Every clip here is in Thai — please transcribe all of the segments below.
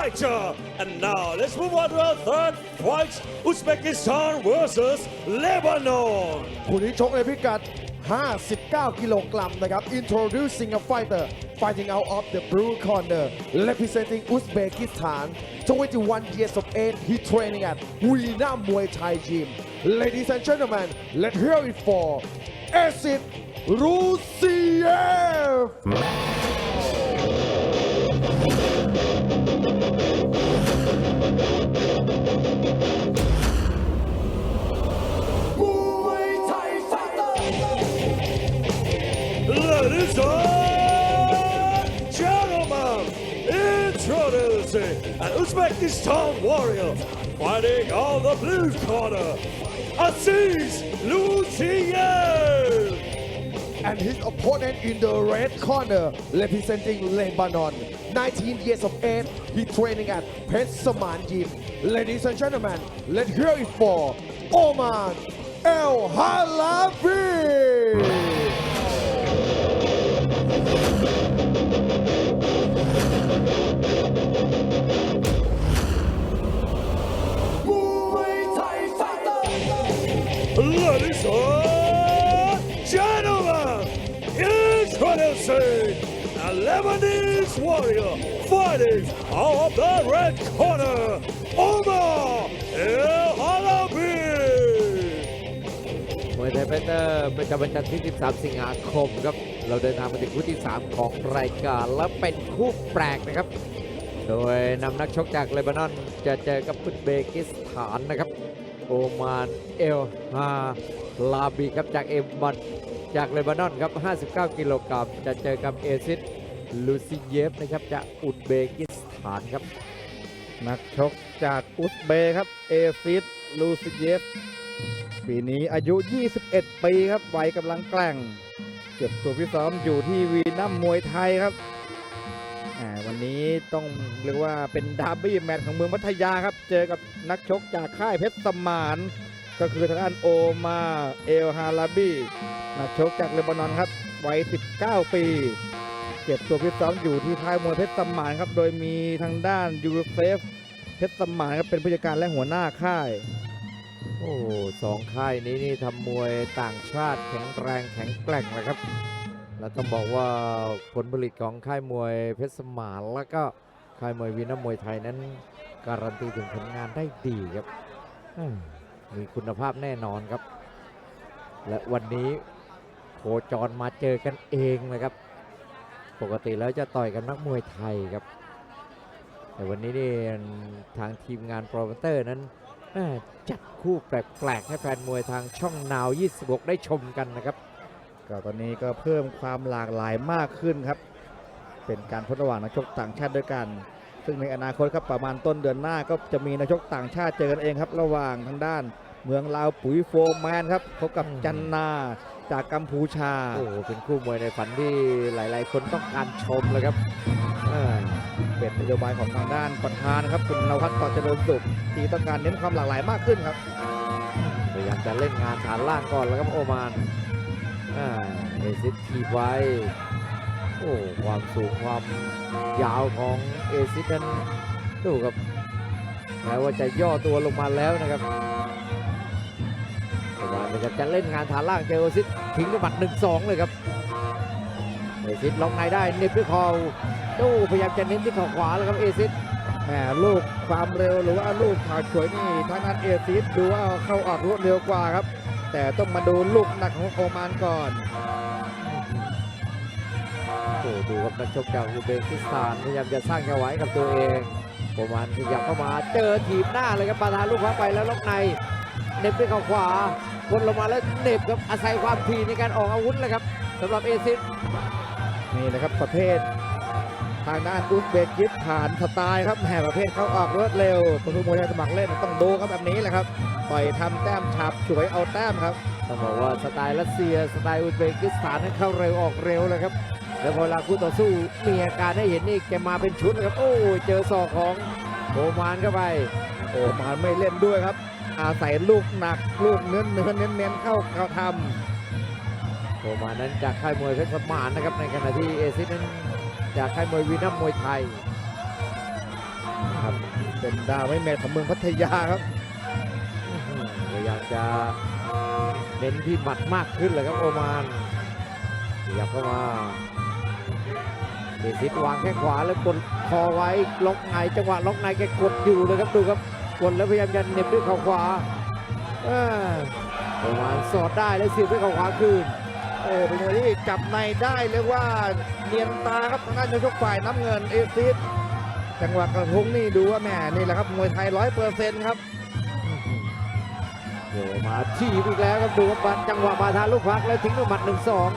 Fighter. And now let's move on to our third fight, Uzbekistan versus Lebanon. คู่นี้ชกในพิกัด 59 กิโลกรัมนะครับ Introducing a fighter fighting out of the blue corner representing Uzbekistan 21 years of age he training at Vina Muay Thai Gym Ladies and gentlemen let's hear it for Acid Rusiev Ladies and gentlemen, introducing an Uzbekistan warrior fighting on the blue corner, Aziz Lucier. and his opponent in the red corner representing Lebanon 19 years of age he training at Pet Saman Gym. Ladies and gentlemen let's hear it for Oman El Halabi Ladies and gentlemen, introducing a Lebanese warrior fighting out of the red corner, Omar El Halabi. มวยไทยไฟเตอร์ประจำวันจันทร์ที่ 13 สิงหาคมครับ เราเดินทางมาถึงคู่ที่ 3 ของรายการและเป็นคู่แปลกนะครับ โดยนำนักชกจากเลบานอนจะเจอกับอุซเบกิสถานนะครับ โอมานเอลฮาลาบีครับจากเอมอนจากเลบานอนครับ 59 กิโลกรัมจะเจอกับเอซิสลูซิเยฟนะครับจากอุซเบกิสถานครับ นักชกจากอุซเบครับ เอซิสลูซิเยฟ ปีนี้อายุ 21 ปีครับวัยกำลังแกร่งเก็บตัวพิซ้อมอยู่ที่วีนัมมวยไทยครับวันนี้ต้องเรียกว่าเป็นดาร์บี้แมตช์ของเมืองพัทยาครับ เจอกับนักชกจากค่ายเพชรสมาน ก็คือทางด้านโอมาเอลฮาลาบีนักชกจากเลบานอนครับวัย 19 ปี เก็บตัวพิซ้อมอยู่ที่ค่ายมวยเพชรสมานครับ โดยมีทางด้านยูเซฟเพชรสมานครับเป็นผู้จัดการและหัวหน้าค่าย โอ้สองค่ายนี้นี่ทำมวยต่างชาติแข็งแรงแข็งแกร่งนะครับ แล้วต้องบอกว่าผลผลิตของค่ายมวยเพชรสมานแล้วก็ค่ายมวยวีนัมมวยไทยนั้น การันตีถึงผลงานได้ดีครับมมีคุณภาพแน่นอนครับ และวันนี้โคจรมาเจอกันเองนะครับ ปกติแล้วจะต่อยกันนักมวยไทยครับ แต่วันนี้นี่ทางทีมงานโปรโมเตอร์นั้นแม่จัดคู่แปลกๆให้แฟนมวยทางช่องนาว 26 ได้ชมกันนะครับ ก็ตอนนี้ก็เพิ่มความหลากหลายมากขึ้นครับ เป็นการพบระหว่างนักชกต่างชาติด้วยกัน ซึ่งในอนาคตครับประมาณต้นเดือนหน้าก็จะมีนักชกต่างชาติเจอกันเองครับ ระหว่างทางด้าน เมืองลาวปุ๋ยโฟร์แมนครับพบกับอืมจันนา จากกัมพูชา โอ้โหเป็นคู่มวยในฝันที่หลาย ๆ คนต้องการชมเลยครับอ่าเป็นนโยบายของทางด้านประธานครับคุณนวัฒน์ต่อเจริญสุขที่ต้องการเน้นความหลากหลายมากขึ้นครับพยายามจะเล่นงานฐานล่างก่อนแล้วครับโอมานอ่าเอซิสทีบไว้โอ้ความสูงความยาวของเอซิสนั้นดูครับแม้ว่าจะย่อตัวลงมาแล้วนะครับโอมาน พยายามจะเล่นงานฐานล่างเจอเอซิสทิ้งด้วยหมัดหนึ่งสองเลยครับเอซิสล็อกในได้เน็บด้วยคอดูพยายามจะเน้นที่ข่าขวาแล้วครับเอซิสแหมลูกความเร็วหรือว่าลูกขาฉวยนี่ทางด้นเอซิสดูว่าเข้าออกรวดเร็วกว่าครับ แต่ต้องมาดูลูกหนักของโอมานก่อนโอ้ดูครับนักชกจากอุเบกิสถานพยายามจะสร้างจังหวะให้กับตัวเองประมาณขยับเข้ามาเจอถีบหน้าเลยครับปาทาลูกขวาไปแล้วล็อกในเน็บด้วยข่าขวา วนลงมาแล้วเหน็บครับอาศัยความถี่ในการออกอาวุธเลยครับสำหรับเอซิสนี่นะครับประเภท ทางด้านอุซเบกิสถานสไตล์ครับแหมประเภทเข้าออกรวดเร็วตัวผู้มวยไทยสมัครเล่นต้องดูครับแบบนี้แหละครับต่อยทำแต้มฉับฉวยเอาแต้มครับต้องบอกว่าสไตล์รัสเซียสไตล์อุซเบกิสถานนั้นเข้าเร็วออกเร็วเลยครับแล้วพอเวลาคู่ต่อสู้มีอาการให้เห็นนี่แกมาเป็นชุดครับ โอ้ยเจอศอกของโอมานเข้าไปโอมานไม่เล่นด้วยครับ อาศัยลูกหนักลูกเนื้อเนื้อเน้นเน้นๆเข้าเข้าทำโอมานนั้นจากค่ายมวยเพชรสมานนะครับในขณะที่เอซิสนั้นจากค่ายมวยวีนัมมวยไทยครับเป็นดาวไม่แมทของเมืองพัทยาครับอื้อหือพยายามจะเน้นที่หมัดมากขึ้นเลยครับโอมานขยับเข้ามาเอซิสวางแข้งขวาแล้วกดคอไว้ล็อกในจังหวะล็อกในแกกดอยู่เลยครับดูครับ กดแล้วพยายามจะเหน็บด้วยเข่าขวาเอ้อโอมานสอดได้แล้วเสียบด้วยเข่าขวาคืนโอ้เป็นมวยที่จับในได้เรียกว่าเนียนตาครับทางด้านนักชกฝ่ายน้ำเงินเอซิสจังหวะกระทุ้งนี่ดูว่าแม่นี่แหละครับมวยไทยร้อยเปอร์เซ็นต์ครับโอ้มาทีบอีกแล้วครับดูครับบัดจังหวะมาทานลูกพักแล้วทิ้งด้วยหมัดหนึ่งสอง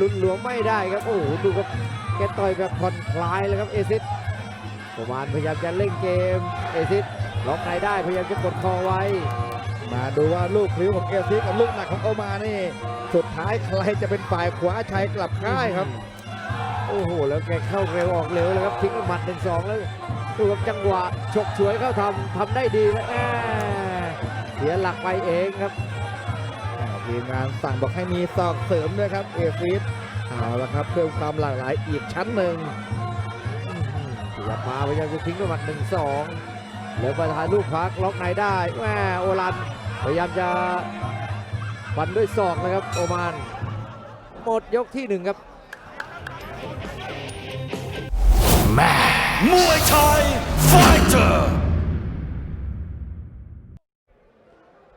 ลุ้นหลวมไม่ได้ครับโอ้โหดูครับแกต่อยแบบผ่อนคลายเลยครับเอซิสประมาณพยายามจะเล่นเกมเอซิส ล็อกในได้พยายามจะกดคอไว้ มาดูว่าลูกพลิ้วของเอซิสกับลูกหนักของโอมานี่ สุดท้ายใครจะเป็นฝ่ายคว้าชัยกลับค่ายครับ โอ้โห แล้วแกเข้าเร็วออกเร็วเลยครับทิ้งด้วยหมัดหนึ่งสองแล้วดูครับจังหวะฉกฉวยเข้าทำทำได้ดีแล้วแหม่เสียหลักไปเองครับอ่าทีมงานสั่งบอกให้มีศอกเสริมด้วยครับเอฟิสเอาละครับเพิ่มความหลากหลายอีกชั้นหนึ่งขยับมาพยายามจะทิ้งด้วยหมัดหนึ่งสอง แล้วประธานลูกพักล็อกในได้แหมโอรันพยายามจะฟันด้วยศอกนะครับโอมานหมดยกที่หนึ่งครับมวยไทยไฟเตอร์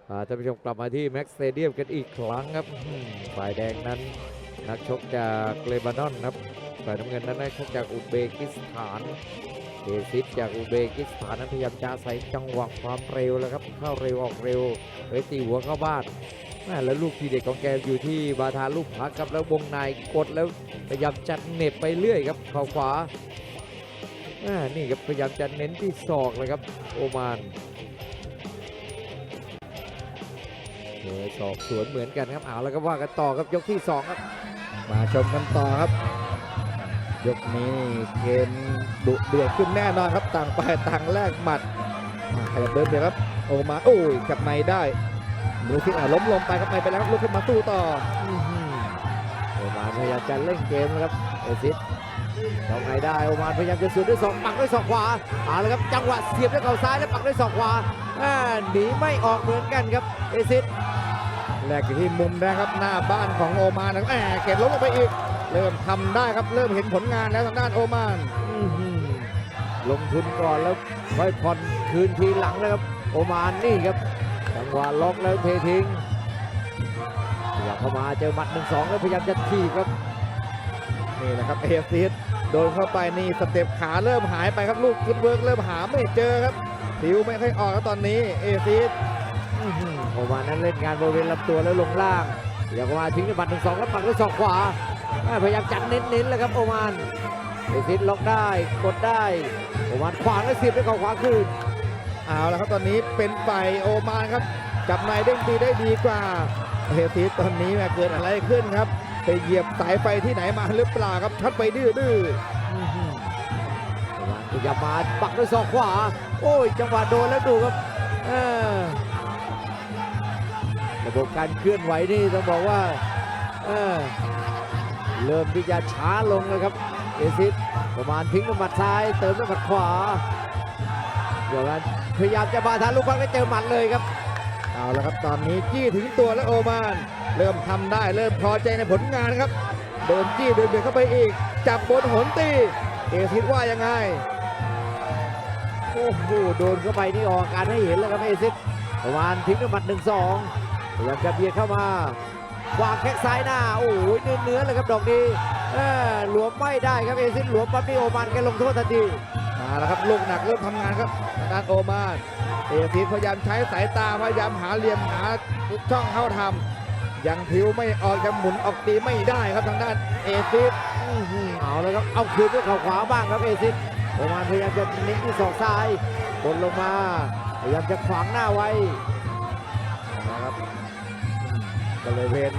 อ่าท่านผู้ชมกลับมาที่แม็กซ์สเตเดียมกันอีกครั้งครับอืมฝ่ายแดงนั้นนักชกจากเลบานอนครับฝ่ายน้ำเงินนั้นนักชกจากอุซเบกิสถาน เอซิสจากอุเบกิสถานนั้นพยายามจะอาศัยจังหวะความเร็วแล้วครับ เข้าเร็วออกเร็วไปตีหัวเข้าบ้านแม่แล้วลูกทีเด็ดของแกอยู่ที่บาทาลูกพักครับแล้ววงในกดแล้วพยายามจัดเน็บไปเรื่อยครับเข่าขวาอ่านี่ครับพยายามจะเน้นที่ศอกเลยครับ โอมานเออสอบสวนเหมือนกันครับเอาแล้วก็ว่ากันต่อครับยกที่ 2 ครับ มาชมกันต่อครับ ยกนี้เกมดุเดือดขึ้นแน่นอนครับต่างฝ่ายต่างแลกหมัดมาขยับเดินเดี๋ยครับโอมาโอ้ยจับในได้ลูกที่อะล้มลงไปครับไม่เป็นไรครับลุกขึ้นมาสู้ต่อโอมาพยายามจะเล่นเกมนะครับเอซิสตรงไหนได้โอมานพยายามจะสวนด้วยศอกปักด้วยศอกขวาเอาละครับจังหวะเสียบด้วยเข่าซ้ายแล้วปักด้วยศอกขวาหนีไม่ออกเหมือนกันครับเอซิสแลกที่มุมนะครับหน้าบ้านของโอมานนะครับแหมเก็บล้มลงไปอีก เริ่มทำได้ครับเริ่มเห็นผลงานแล้วทางด้านโอมานอื้อหือลงทุนก่อนแล้วค่อยผ่อนคืนทีหลังนะครับ โอมานนี่ครับจังหวะล็อกแล้วเททิ้งขยับเข้ามาเจอหมัดหนึ่งสองแล้วพยายามจะทีบครับนี่แหละครับเอซิสโดนเข้าไปนี่สเต็ปขาเริ่มหายไปครับลูกฟุตเวิร์กเริ่มหาไม่เจอครับผิวไม่ค่อยออกครับตอนนี้เอซิสอื้อหือโอมานั้นเล่นงานบริเวณลำตัวแล้วลงล่างอยากมาทิ้งด้วยบัตรหนึ่งสองแล้วปักด้วยศอกขวาอ่า พยายามจัดเน้นๆเลยครับโอมานเอซิสล็อกได้กดได้โอมานขวางแล้วเสียบด้วยเข่าขวาคืนเอาละครับตอนนี้เป็นฝ่ายโอมานครับจับในเด้งตีได้ดีกว่าเอซิสตอนนี้แม่เกิดอะไรขึ้นครับไปเหยียบสายไฟที่ไหนมาหรือเปล่าครับช็อตไปดื้อดื้ออื้อหือโอมานพยายามมาปักด้วยศอกขวา โอ้ย จังหวะโดนแล้วดูครับเออระบบการเคลื่อนไหวนี่ต้องบอกว่า เริ่มที่จะช้าลงเลยครับเอซิสประมาณทิ้งด้วยหมัดซ้าย เติมด้วยหมัดขวาเดี๋ยวกันพยายามจะมาทานลูกพักแล้เจอหมัดเลยครับเอาละครับตอนนี้จี้ถึงตัวแล้วโอมาน เริ่มทำได้เริ่มพอใจในผลงานครับโดนจี้เดินเบียดเข้าไปอีก จับบนหนตีเอซิสว่ายังไงโอ้โหโดนเข้าไปนี่ออกอาการให้เห็นแล้วครับเอซิสประมาณทิ้งด้วยหมัดหนึ่งสองพยายามจะเบียดเข้ามา วางแข้งซ้ายหน้า โอ้โหเนื้อเนื้อๆเลยครับดอกนี้เออหลวมไม่ได้ครับเอซิสหลวมปั๊บนี่โอมานแกลงโทษทันทีมาแล้วครับลูกหนักเริ่มทำงานครับทางด้านโอมานเอซิสพยายามใช้สายตาพยายามหาเหลี่ยมหาช่องเข้าทำยังผิวไม่ออกยังหมุนออกตีไม่ได้ครับทางด้านเอซิสอื้อหือเอาเลยครับเอาคืนด้วยเข่าขวาบ้างครับเอซิสโอมานพยายามจะเน้นที่ศอกซ้ายบนลงมาพยายามจะขวางหน้าไว้นะครับบ ริเวณ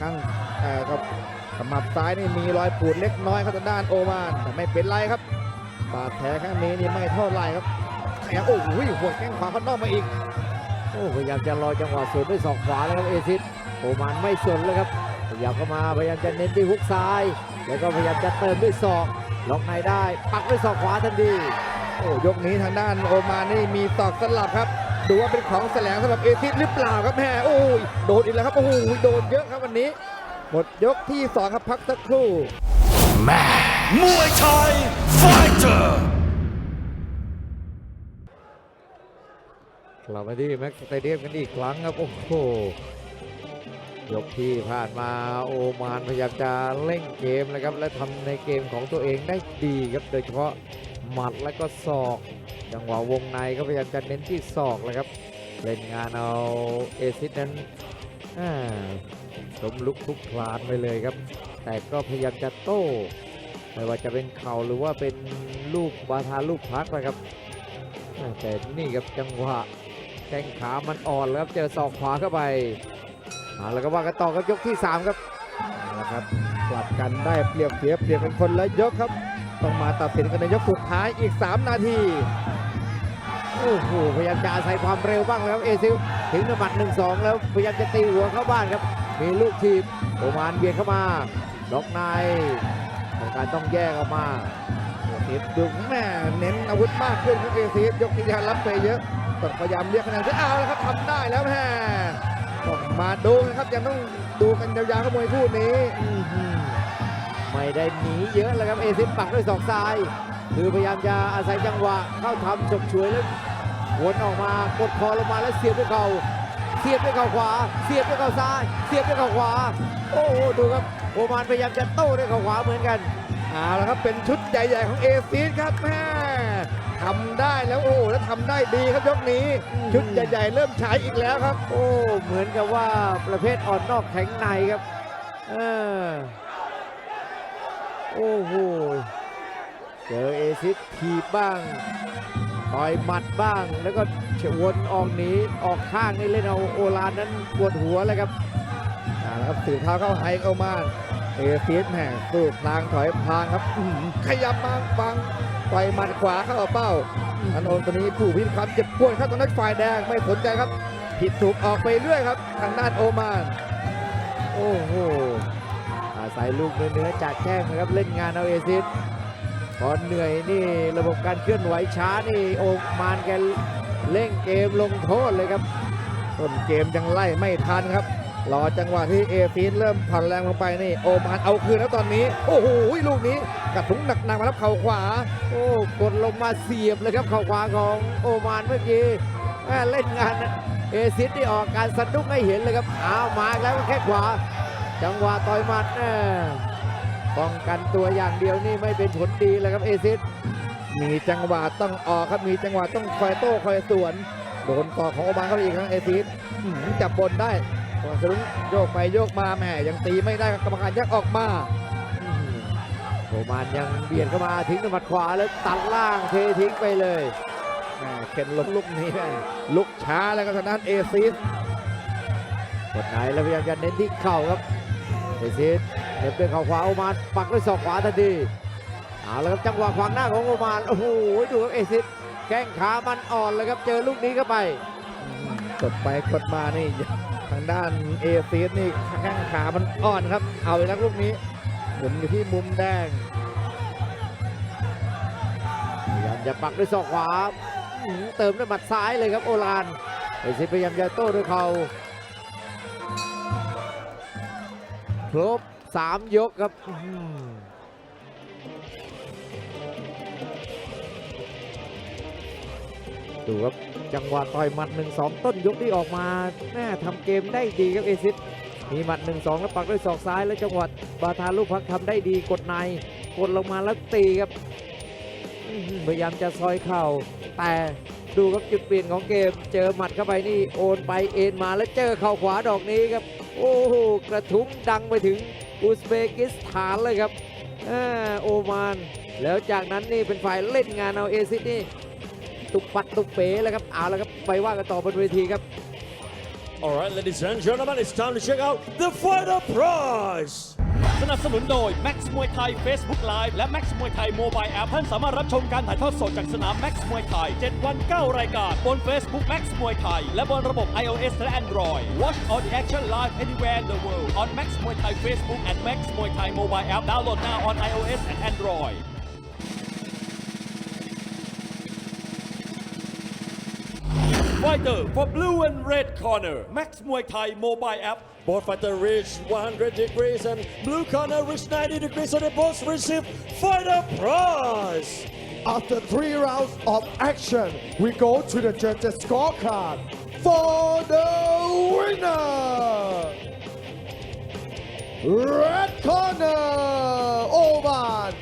ข้างเอ่อกับขมับซ้ายนี่มีรอยปูดเล็กน้อยครับทางด้านโอมานแต่ไม่เป็นไรครับ บาดแผลข้างนี้นี่ไม่เท่าไรครับแขนโอ้โหหัวแข้งขวาข้างนอกมาอีกโอ้พยายามจะรอจังหวะสวนด้วยศอกขวาแล้วครับเอซิสโอมานไม่สนเลยครับขยับเข้ามาพยายามจะเน้นที่ฮุกซ้าย แล้วก็พยายามจะเติมด้วยศอกล็อกในได้ ปักด้วยศอกขวาทันทีโอ้ยกนี้ทางด้านโอมานนี่มีตอกสลับครับ ดูว่าเป็นของแสลงสำหรับเอซิสหรือเปล่าครับแม่โอ้ยโดนอีกแล้วครับโอ้โหโดนเยอะครับวันนี้ หมดยกที่สองครับพักสักครู่ Muay Thai Fighter กลับมาที่แม็กซ์สเตเดียมกันอีกครั้งครับโอ้โหยกที่ผ่านมาโอมานพยายามจะเล่นเกมนะครับและทำในเกมของตัวเองได้ดีครับโดยเฉพาะ หมัดและก็ศอก จังหวะวงในก็พยายามจะเน้นที่ศอกเลยครับ เล่นงานเอาเอซิสนั้นอ่าล้มลุกคลุกคลานไปเลยครับ แต่ก็พยายามจะโต้ไม่ว่าจะเป็นเข่าหรือว่าเป็นลูกบาทาลูกพักนะครับแต่นี่ครับจังหวะแข้งขามันอ่อนแล้วครับเจอศอกขวาเข้าไปเอาแล้วก็ว่ากันต่อกับยกที่3ครับเอาละครับกลับกันได้เปรียบเสียเปรียบเป็นคนละยกครับ ต้องมาตัดสินกันในยกสุดท้ายอีก 3 นาที โอ้โห พยายามจะอาศัยความเร็วบ้างแล้วเอซิลถึงน้ำหมัดหนึ่งสองแล้วพยายามจะตีหัวเข้าบ้านครับ มีลูกทีบโอมานเบียดเข้ามาล็อกในต้องการต้องแยกออกมาเอฟดูแม่เน้นอาวุธมากขึ้นครับเอซียกที่จะรับไปเยอะต้องพยายามเรียกคะแนนขึ้นเอาแล้วครับทำได้แล้วแม่ต้องมาดูนะครับยังต้องดูกันยาวๆกับมวยคู่นี้ ไม่ได้หนีเยอะเลยครับเอซิสปักด้วยศอกซ้าย คือพยายามจะอาศัยจังหวะเข้าทำฉกฉวยแล้ววนออกมากดคอลงมาแล้วเสียบด้วยเข่าเสียบด้วยเข่าขวา เสียบด้วยเข่าซ้าย เสียบด้วยเข่าขวา โอ้โหดูครับโอมานพยายามจะโต้ด้วยเข่าขวาเหมือนกันเอาละครับเป็นชุดใหญ่ๆของเอซีครับแม่ทำได้แล้วโอ้แล้วทำได้ดีครับยกนี้อืมชุดใหญ่ ๆ เริ่มฉายอีกแล้วครับ โอ้เหมือนกับว่าประเภทอ่อนนอกแข็งในครับ เออ โอ้โห เจอเอซิสทีบบ้าง ต่อยหมัดบ้าง แล้วก็เฉวนออกหนี ออกข้างนี่เล่นเอาโอลานนั้นปวดหัวเลยครับเอาละครับสื่อเท้าเข้าไฮเข้ามานเอซีแห่สู้พลางถอยพลางครับ ขยับมาฟังต่อยหมัดขวาเข้าเป้าอันโอนตัวนี้ผู้พิษความเจ็บปวดครับตอนนั้นฝ่ายแดงไม่สนใจครับ ผิดถูกออกไปเรื่อยครับ ทางด้านโอมาน โอ้โห อาศัยลูกเนื้อๆจากแข้งนะครับเล่นงานเอาเอซิสพอเหนื่อยนี่ระบบการเคลื่อนไหวช้านี่โอมานแกเล่งเกมลงโทษเลยครับต้นเกมยังไล่ไม่ทันครับรอจังหวะที่เอฟีนเริ่มผ่อนแรงลงไปนี่โอมานเอาคืนแล้วตอนนี้ โอ้โหลูกนี้กระทุ้งหนักๆมาแล้วเข่าขวา โอ้กดลงมาเสียบเลยครับเข่าขวาของโอมานเมื่อกี้แม่เล่นงานเอซิสที่ออกการสะดุ้งให้เห็นเลยครับอ้าวมากแล้วแค่ขวา จังหวะต่อยหมัดน่ป้องกันตัวอย่างเดียวนี่ไม่เป็นผลดีเลยครับเอซิสมีจังหวะต้องออกครับมีจังหวะต้องคอยโต้คอยสวนโดนต่อของโอมานเข้าไปอีกครั้งเอฟีนอื้อหือจับบนได้กระทุ้งโยกไปโยกมาแหมยังตีไม่ได้กรรมการยักออกมาโอมานยังเบียดเข้ามาทิ้งด้วยหมัดขวาแล้วตัดล่างเททิ้งไปเลยแหมเข็นล้มลุกนี้แม่ลุกช้าแล้วก็ทางด้านเอซีสกดไหนแล้วพยายามจะเน้นที่เข่าครับ เอซิสเน็บด้วยเข่าขวาโอมานปักด้วยศอกขวาทันทีเอาละครับจังหวะขวางหน้าของโอมานโอ้โหดูครับเอซิสแข้งขามันอ่อนเลยครับเจอลูกนี้เข้าไปกดไปกดมานี่ทางด้านเอซีสนี่แข้งขามันอ่อนครับ เอาอีกแล้วลูกนี้หมุนอยู่ที่มุมแดงพยายามจะปักด้วยศอกขวาเติมด้วยหมัดซ้ายเลยครับโอลานเอซิสพยายามจะโต้ด้วยเข่า ครบสามยกครับอื้อหือดูครับจังหวะต่อยหมัด 1-2 ต้นยกที่ออกมาแม่ทำเกมได้ดีครับเอซิสมีหมัด 1-2 แล้วปักด้วยศอกซ้าย แล้วจังหวะบาทาลูกพักทำได้ดีกดในกดลงมาแล้วตีครับอื้อหือพยายามจะซอยเข่า แต่ดูครับจุดเปลี่ยนของเกม เจอหมัดเข้าไปนี่โอนไปเอ็นมาแล้วเจอเข่าขวาดอกนี้ครับ โอ้โหกระทุ้งดังไปถึงอุซเบกิสถานเลยครับอาโอมานแล้วจากนั้นนี่เป็นฝ่ายเล่นงานเอาเอซิสนี่ตุกปัดตุกเป๋เลยครับเอาแล้วครับไปว่ากันต่อบนเวทีครับ All right, ladies and gentlemen, it's time to check out the final prize. สนับสนุนโดย Max มวยไทย Facebook Live และ Max มวยไทย Mobile App ท่านสามารถรับชมการถ่ายทอดสดจากสนาม Max มวยไทย 7 วัน 9 รายการ บน Facebook Max มวยไทย และบนระบบ iOS และ Android Watch all the action live anywhere in the world on Max มวยไทย Facebook and Max มวยไทย Mobile App download now on iOS and Android Fighter for blue and red corner Max มวยไทย Mobile App Both fighter reach 100 degrees and blue corner reach 90 degrees so they both receive fighter prize. After three rounds of action, we go to the judges' scorecard for the winner. Red corner, Oman